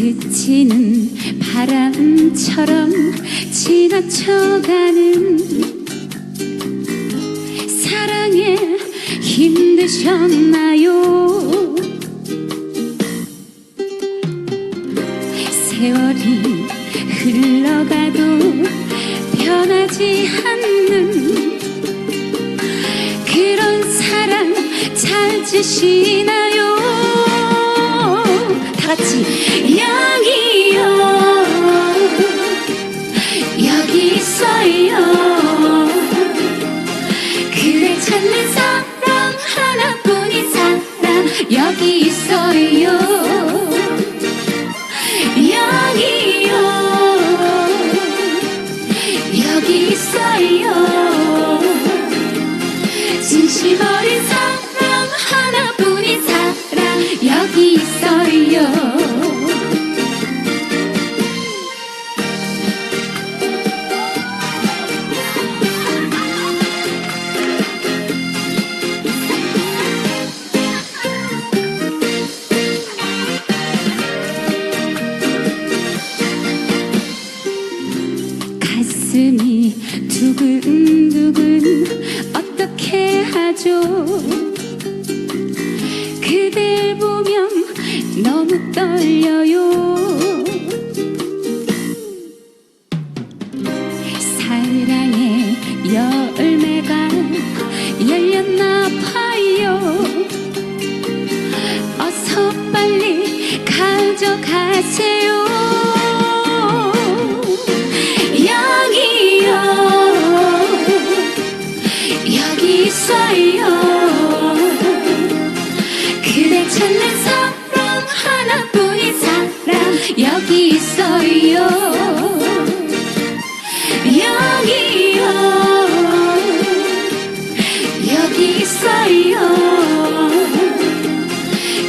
짙은 바람처럼 지나쳐가는 사랑에 힘드셨나요? 세월이 흘러가도 변하지 않는 그런 사랑 찾으시나요? 다 같이 여 떨려요. 사랑의 열매가 열렸나 봐요. 어서 빨리 가져가세요. 여기요. 여기 있어요. 그대 찾는 하나뿐인 사람 여기 있어요. 여기요 여기 있어요.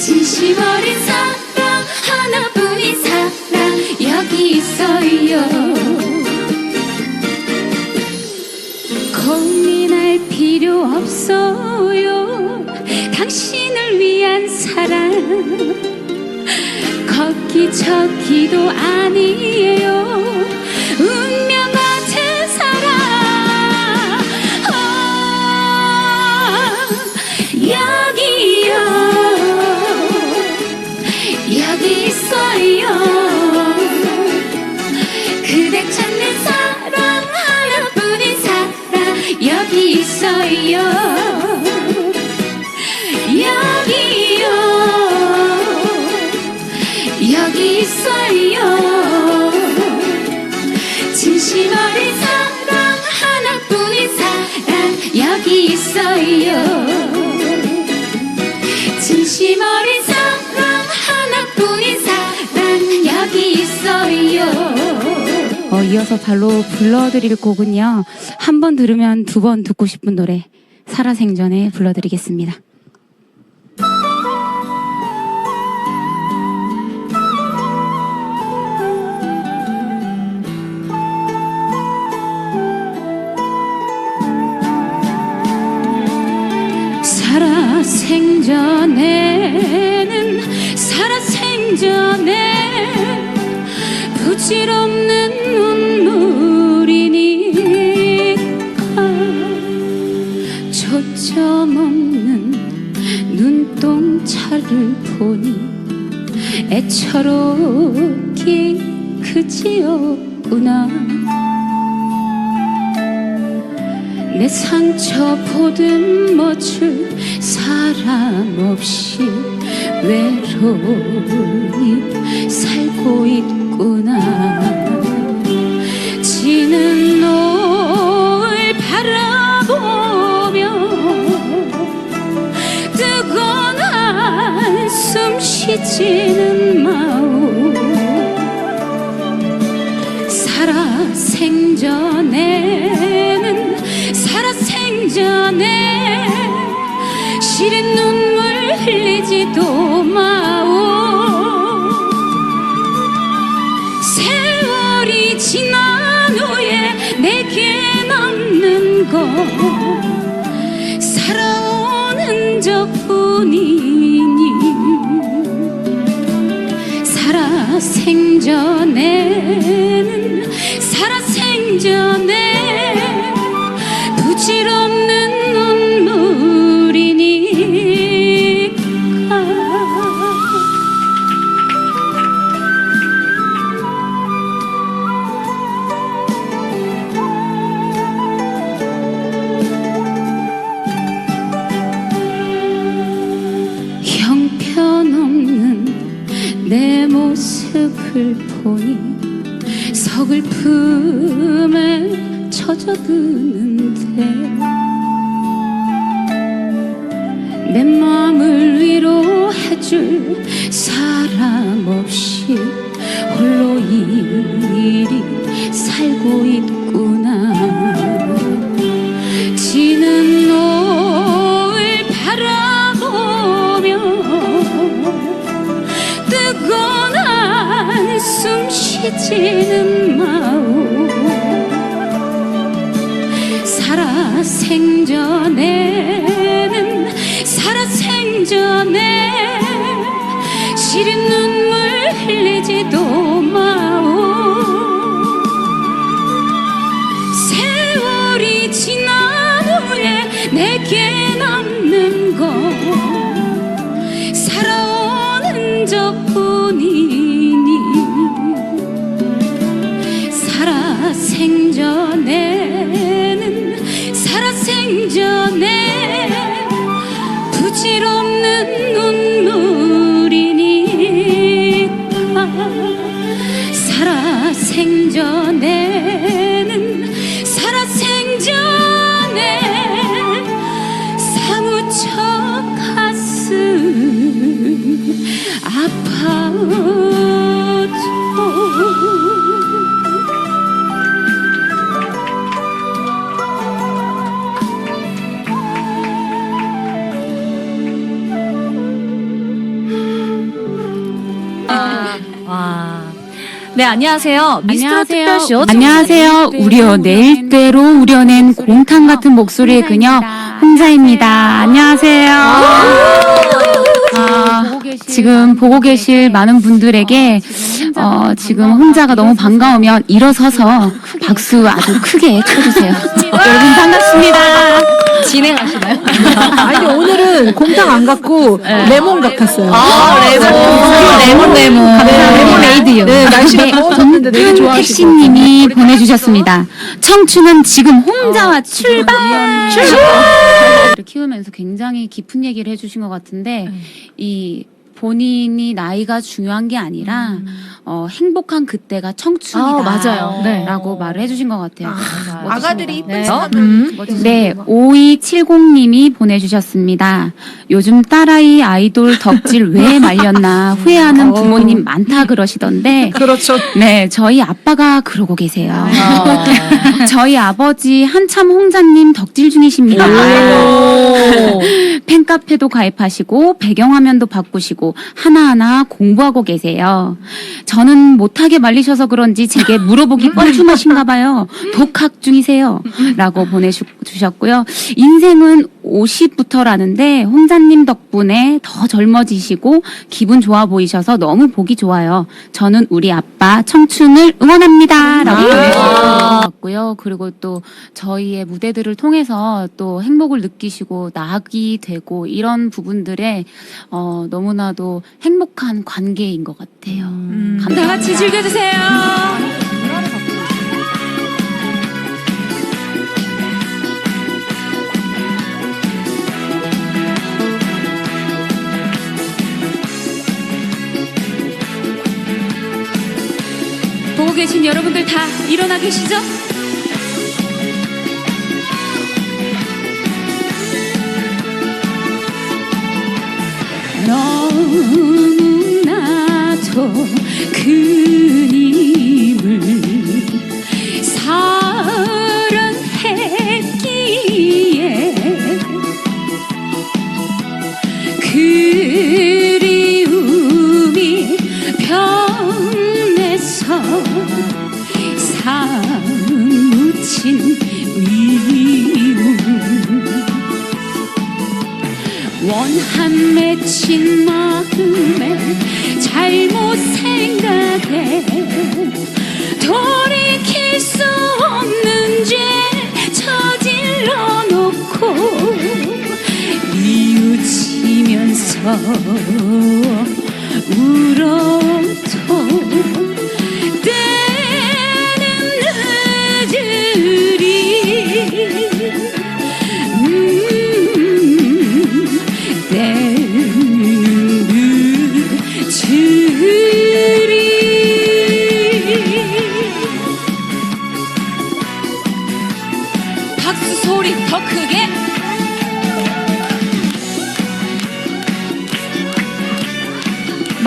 진심 어린 사랑 하나뿐인 사랑 여기 있어요. 고민할 필요 없어요. 당신을 위한 사랑 걷기 걷기도 아니에요. 운명 같은 사랑 아, 여기요. 여기 있어요. 그대 찾는 사람 하나뿐인 사람 여기 있어요 이어서 발로 불러드릴 곡은요. 한 번 들으면 두 번 듣고 싶은 노래 살아생전에 불러드리겠습니다. 살아생전에는 살아생전에 부질없는 초점 없는 눈동자를 보니 애처롭기 그지없구나. 내 상처 보듬 멋줄 사람 없이 외로이 살고 있구나. 지는 노을 바라 살아오는 저뿐이니 살아 생전 흘보니 서글픔에 젖어드는데 지는 마음. 살아 생전에는 살아 생전에 시린 눈물 흘리지도 마오. 세월이 지난 후에 내게 생 네, 안녕하세요. 미스터 안녕하세요. 특별쇼. 안녕하세요. 우려 내일대로 우려낸 곰탕 같은 목소리의 그녀 홍자입니다. 안녕하세요. 아, 지금 보고 계실 많은 분들에게 어, 지금 홍자가 너무 반가우면 일어서서 박수 아주 크게 쳐주세요. 여러분 반갑습니다. 진행하시나요? 아니 오늘은 곰탕 안 갖고 레몬 같았어요. 아, 레몬. 레몬, 레몬. 레몬 레이드요. 네, 날씨가 더워졌는데 되게 좋아하시고. 택시님이 보내주셨습니다. 청춘은 지금 홍자와 출발! 출발! 를 키우면서 굉장히 깊은 얘기를 해주신 것 같은데 이 본인이 나이가 중요한 게 아니라 어, 행복한 그때가 청춘이다. 아, 맞아요. 네. 라고 말을 해주신 것 같아요. 아가들이 이쁜 네. 사람들. 음. 네, 5270님이 보내주셨습니다. 요즘 딸아이 아이돌 덕질 왜 말렸나 후회하는 부모님 많다 그러시던데, 그렇죠. 네, 저희 아빠가 그러고 계세요. 저희 아버지 한참 홍자님 덕질 중이십니다. 오. 팬카페도 가입하시고 배경화면도 바꾸시고 하나하나 공부하고 계세요. 저는 못하게 말리셔서 그런지 제게 물어보기 뻘쭘하신가 봐요. 독학 중이세요. 라고 보내주셨고요. 인생은 50부터라는데 홍자님 덕분에 더 젊어지시고 기분 좋아 보이셔서 너무 보기 좋아요. 저는 우리 아빠 청춘을 응원합니다. 라고 보내주셨고요. 그리고 또 저희의 무대들을 통해서 또 행복을 느끼시고 낙이 되고 이런 부분들에 어, 너무나도 행복한 관계인 것 같아요. 다 같이 즐겨주세요. 보고 계신 여러분들 다 일어나 계시죠? 너무나도 그님을 울어도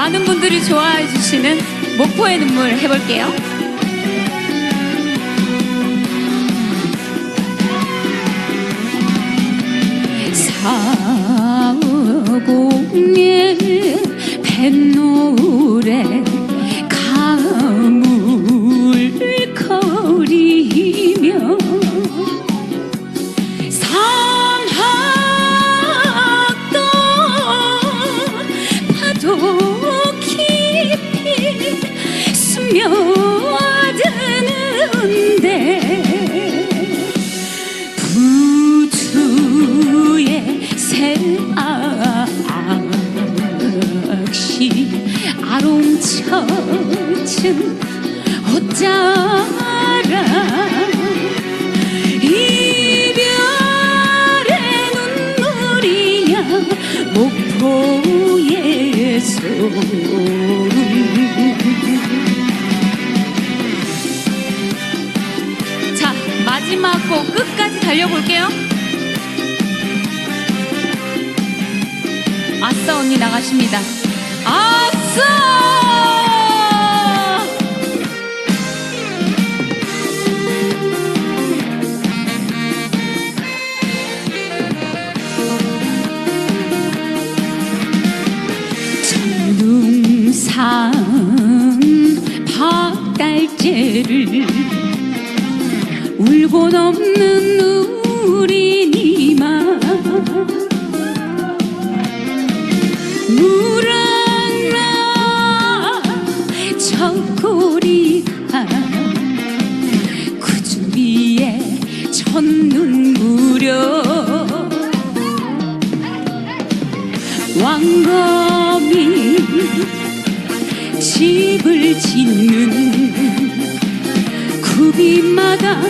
많은 분들이 좋아해 주시는 목포의 눈물 해볼게요. 사공의 뱃노래 가물거리며 목포의 소름 자 마지막 곡 끝까지 달려볼게요. 아싸 언니 나가십니다. 아싸 울고 넘는 우리 니마 물안나 저고리가 그 주위에 첫눈 무려. 왕검이 집을 짓는 굽이마다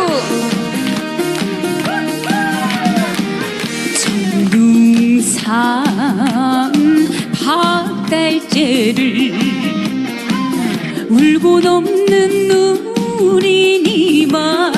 산 박달재를 울고 넘는 눈이니마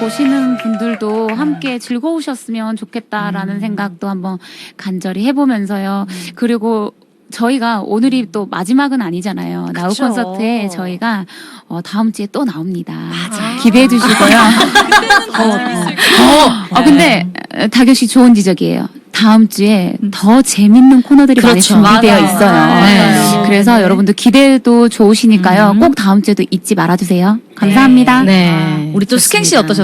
보시는 분들도 함께 즐거우셨으면 좋겠다라는 생각도 한번 간절히 해보면서요. 그리고 저희가 오늘이 또 마지막은 아니잖아요. 나우 그쵸. 콘서트에 저희가 어, 다음 주에 또 나옵니다. 기대해 주시고요. 어, 어, 근데 어, 다교 씨 좋은 지적이에요. 다음 주에 더 재밌는 코너들이 많이 그렇죠. 준비되어 맞아요. 있어요. 맞아요. 그래서 여러분들 기대도 좋으시니까요. 음. 꼭 다음 주에도 잊지 말아주세요. 감사합니다. 네. 우리 또 스캔 씨. 어떠셨어요?